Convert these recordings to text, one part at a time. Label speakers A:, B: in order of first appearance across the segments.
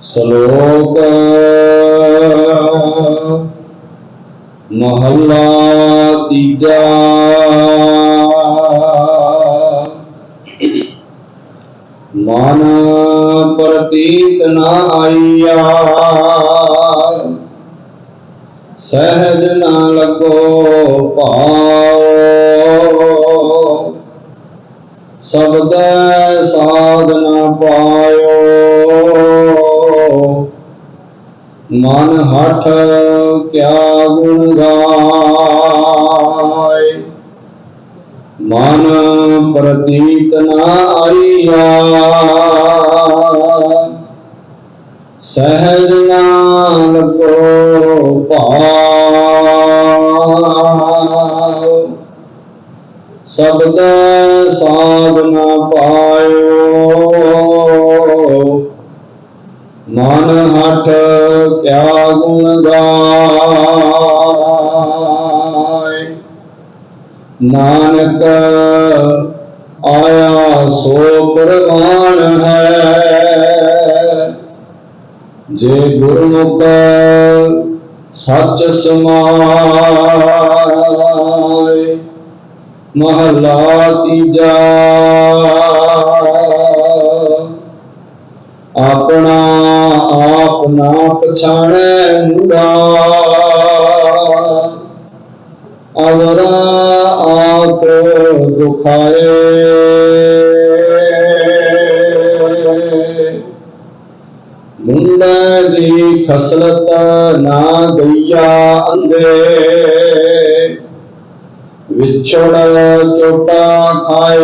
A: ਸ਼ਲੋਕ। ਮਹੱਲਾ ਤੀਜਾ। ਮਨ ਪ੍ਰਤੀਤ ਨਾ ਆਈਆ। ਸਹਿਜ ਨਾ ਲਗੋ ਭਾਉ। ਸਬਦ ਸਾਧਨਾ ਨ ਮਨ ਹਠ ਕਿਆ ਗੁਣ ਗਾਏ। ਮਨ ਪ੍ਰਤੀਤ ਨ ਆਈਆ ਸਹਿਜ ਨਾ ਲੱਗੋ ਭਾਉ ਸਬਦ ਸਾਧ ਨ ਪਾਇਓ ਮਨ ਹਠ ਕਿਆ ਗੁਣ ਗਾਏ ਨਾਨਕ ਆਇਆ ਸੋ ਪ੍ਰਵਾਨ ਹੈ। ਜੇ ਗੁਰਮੁਖ ਸੱਚ ਸਮਾਏ, ਮਹਲਾ ਤੀਜਾ। ਆਪਣਾ ਆਪ ਨਾ ਪਛਾਣੈ ਮੂੜਾ ਅਵਰਾ ਆਤ ਦੁਖਾਏ। ਮੁੰਡਾ ਦੀ ਖਸਲਤ ਨਾ ਗਈਆ ਅੰਦੇ ਵਿਛੜ ਚੋਟਾ ਖਾਏ।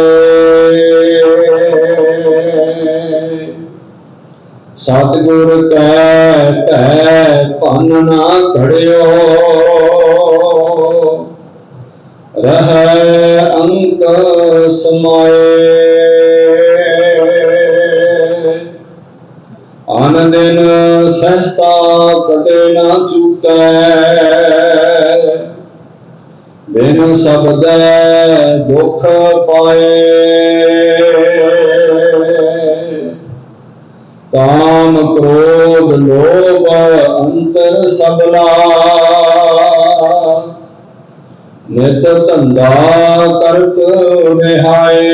A: ਸਤਿਗੁਰ ਕੈ ਭੈ ਭਨ ਨਾ ਘੜਿਓ। ਰਹਿ ਅੰਕ ਸਮਾਏ। ਆਨ ਦਿਨ ਸਹਸਾ ਕਦੇ ਨਾ ਚੁਕੈ। ਬਿਨ ਸਬਦੈ ਦੁਖ ਪਾਏ। ਕਾਮ ਕ੍ਰੋਧ ਲੋਭ ਅੰਤਰ ਸਬਲਾ ਨਿਤ ਧੰਦਾ ਕਰਤ ਨਿਹਾਏ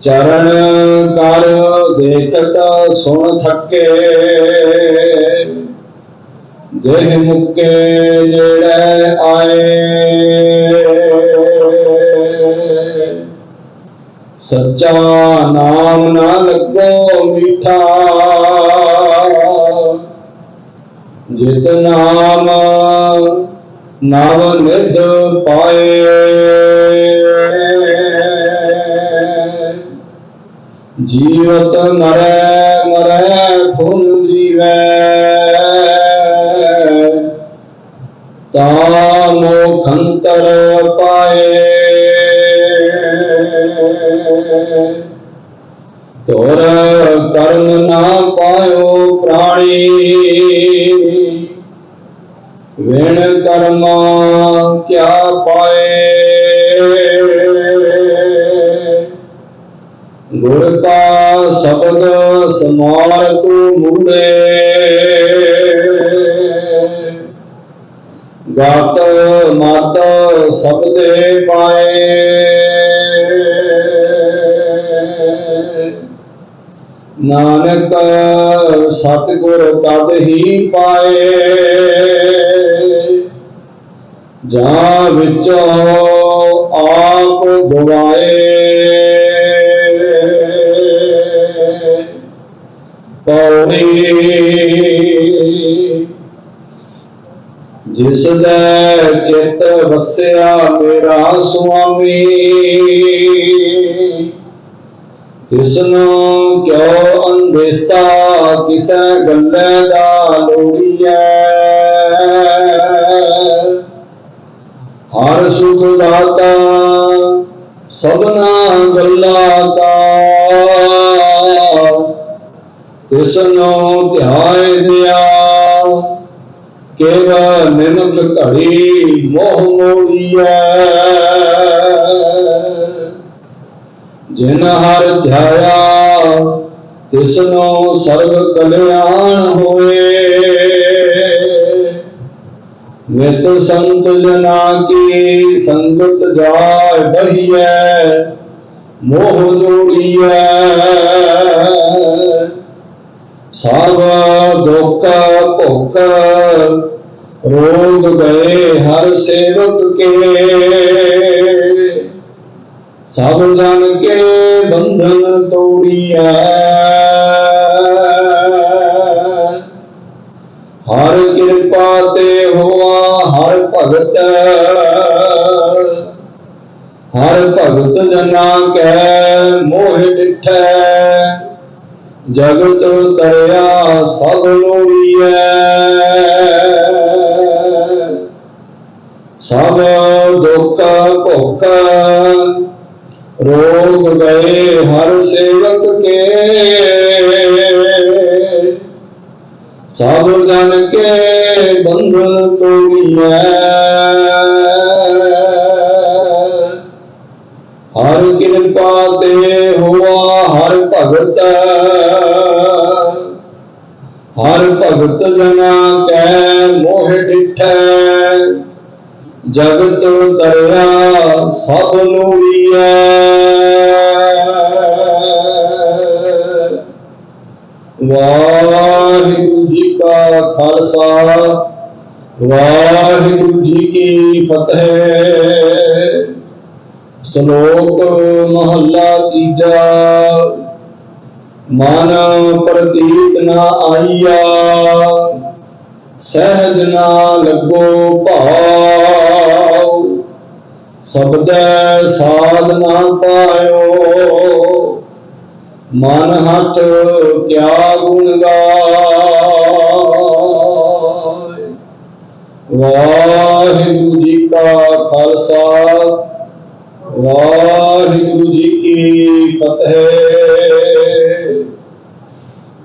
A: ਚਰਨ ਕਰ ਦੇਖਤ ਸੁਣ ਥੱਕੇ। ਦੇਹ ਮੁੱਕੇ ਨੇੜੇ ਆਏ। ਸੱਚਾ ਨਾਮ ਨਾ ਲੱਗੋ ਮੀਠਾ। ਜਿਤ ਨਾਮ ਨਾਮ ਨਿਧ ਪਾਏ। ਜੀਵਤ ਮਰੈ ਮਰੈ ਫੁਨ ਜੀਵੈ। ਤਾ ਮੋਖੰਤਰ ਪਾਏ। ਤੋਰ ਕਰਮ ਨਾ ਪਾਇਓ ਪ੍ਰਾਣੀ। ਵਿਣ ਕਰਮਾ ਕਿਆ ਪਾਏ। ਗੁਰ ਕਾ ਸ਼ਬਦ ਸਮਾਰ ਤੂ ਮੂੜੇ ਗਾਤ ਮਤ ਸਬਦੇ ਪਾਏ। ਨਾਨਕ ਸਤਿਗੁਰ ਤਦ ਹੀ ਪਾਏ। ਜਾਂ ਵਿੱਚੋਂ ਆਪ ਗਵਾਏ। ਪੌੜੀ ਜਿਸ ਦਾ ਚਿੱਤ ਵਸਿਆ ਮੇਰਾ ਸੁਆਮੀ। ਕ੍ਰਿਸ਼ਨ ਕਿਉ ਅੰਦੇਸਾ ਕਿਸੈ ਗੱਲੇ ਦਾ ਲੋੜੀਐ? ਹਰ ਸੁਖ ਦਾਤਾ, ਸਭਨਾ ਗੱਲਾ ਕਾ ਤਿਸਨੂੰ ਧਿਆਏ ਦਿਆ, ਕੇਵ ਨਿਮਕ ਘੜੀ ਮੋਹ ਮੋੜੀਐ। ਜਿਨ ਹਰ ਧਿਆਇਆ, ਤਿਸਨੋ ਸਰਬ ਕਲਿਆਣ ਹੋਏ। ਨਿਤ ਸੰਤ ਜਨਾ ਕੀ ਸੰਗਤ ਜਾਇ ਬਹੀਐ, ਮੋਹ ਜੋੜੀਐ। ਸਭ ਦੁੱਖ ਭੁੱਖ ਰੋਗ ਗਏ ਹਰ ਸੇਵਕ ਕੇ। ਸਭ ਜਨ ਕੇ ਬੰਧਨ ਤੋੜੀਐ। ਹਰ ਕਿਰਪਾ ਤੇ ਹੋਆ ਹਰ ਭਗਤ। ਹਰ ਭਗਤ ਜਨਾ ਕੈ ਮੋਹ ਡਿਠੈ। ਜਗਤ ਤਰਿਆ ਸਭ ਲੋੜੀਐ। ਸਭ ਦੁੱਖ ਭੁੱਖ ਰੋਗ ਗਏ ਹਰ ਸੇਵਕ ਕੇ। ਸਭ ਜਨ ਕੇ ਬੰਧਨ ਤੋੜੀਐ ਹਰ ਕਿਰਪਾ ਤੇ ਹੋਆ ਹਰ ਭਗਤ। ਹਰ ਭਗਤ ਜਨਾ ਕੈ ਮੋਹ ਡਿਠੈ। ਜਗਤ ਤਰਿਆ ਸਭ ਨੂੰ ਲੋੜੀਐ ਵਾਹਿਗੁਰੂ ਜੀ ਕਾ ਖਾਲਸਾ, ਵਾਹਿਗੁਰੂ ਜੀ ਕੀ ਫਤਿਹ। ਸ਼ਲੋਕ ਮਹੱਲਾ ਤੀਜਾ, ਮਨ ਪ੍ਰਤੀਤ ਨਾ ਆਈਆ। ਸਹਿਜ ਨਾ ਲੱਗੋ ਭਾਉ ਸਬਦੈ ਸਾਧ ਨਾ ਪਾਇਓ। ਮਨ ਹੱਥ ਕਿਆ ਗੁਣ ਗਾਏ ਵਾਹਿਗੁਰੂ ਜੀ ਕਾ ਖਾਲਸਾ